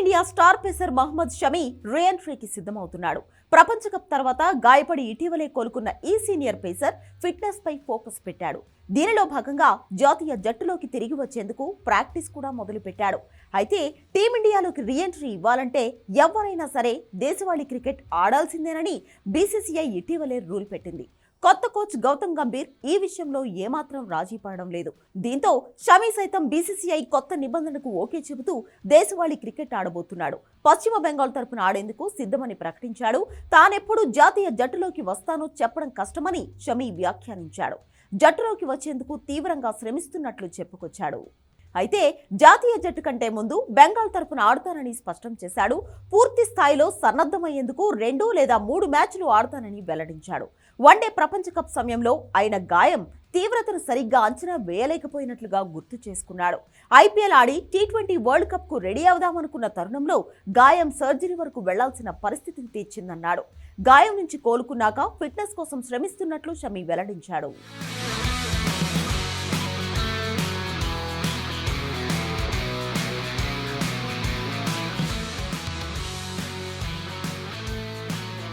Team India star pacer Mohammed Shami రీఎంట్రీకి సిద్ధమవుతున్నాడు. ప్రపంచ cup తర్వాత గాయపడి ఇటీవలే కోలుకున్న ఈ సీనియర్ పేసర్ ఫిట్నెస్ పై ఫోకస్ పెట్టాడు. దీనిలో భాగంగా జాతీయ జట్టులోకి తిరిగి వచ్చేందుకు ప్రాక్టీస్ కూడా మొదలుపెట్టాడు. అయితే టీమిండియాలోకి రీఎంట్రీ ఇవ్వాలంటే ఎవరైనా సరే దేశవాళీ క్రికెట్ ఆడాల్సిందేనని బీసీసీఐ ఇటీవలే రూల్ పెట్టింది. కొత్త కోచ్ గౌతమ్ గంభీర్ ఈ విషయంలో ఏమాత్రం రాజీ పడడం లేదు. దీంతో షమీ సైతం బీసీసీఐ కొత్త నిబంధనకు ఓకే చెబుతూ దేశవాళీ క్రికెట్ ఆడబోతున్నాడు. పశ్చిమ బెంగాల్ తరపున ఆడేందుకు సిద్ధమని ప్రకటించాడు. తానెప్పుడు జాతీయ జట్టులోకి వస్తానో చెప్పడం కష్టమని షమీ వ్యాఖ్యానించాడు. జట్టులోకి వచ్చేందుకు తీవ్రంగా శ్రమిస్తున్నట్లు చెప్పుకొచ్చాడు. అయితే జాతీయ జట్టు కంటే ముందు బెంగాల్ తరఫున ఆడతానని స్పష్టం చేశాడు. పూర్తి స్థాయిలో సన్నద్ధమయ్యేందుకు రెండు లేదా మూడు మ్యాచ్లు ఆడతానని వెల్లడించాడు. వన్డే ప్రపంచ కప్ సమయంలో ఆయన గాయం తీవ్రతను సరిగ్గా అంచనా వేయలేకపోయినట్లుగా గుర్తు చేసుకున్నాడు. ఐపీఎల్ ఆడి టీ ట్వంటీ వరల్డ్ కప్కు రెడీ అవుదామనుకున్న తరుణంలో గాయం సర్జరీ వరకు వెళ్ళాల్సిన పరిస్థితిని తెచ్చిందన్నాడు గాయం నుంచి కోలుకున్నాక ఫిట్నెస్ కోసం శ్రమిస్తున్నట్లు షమీ వెల్లడించాడు.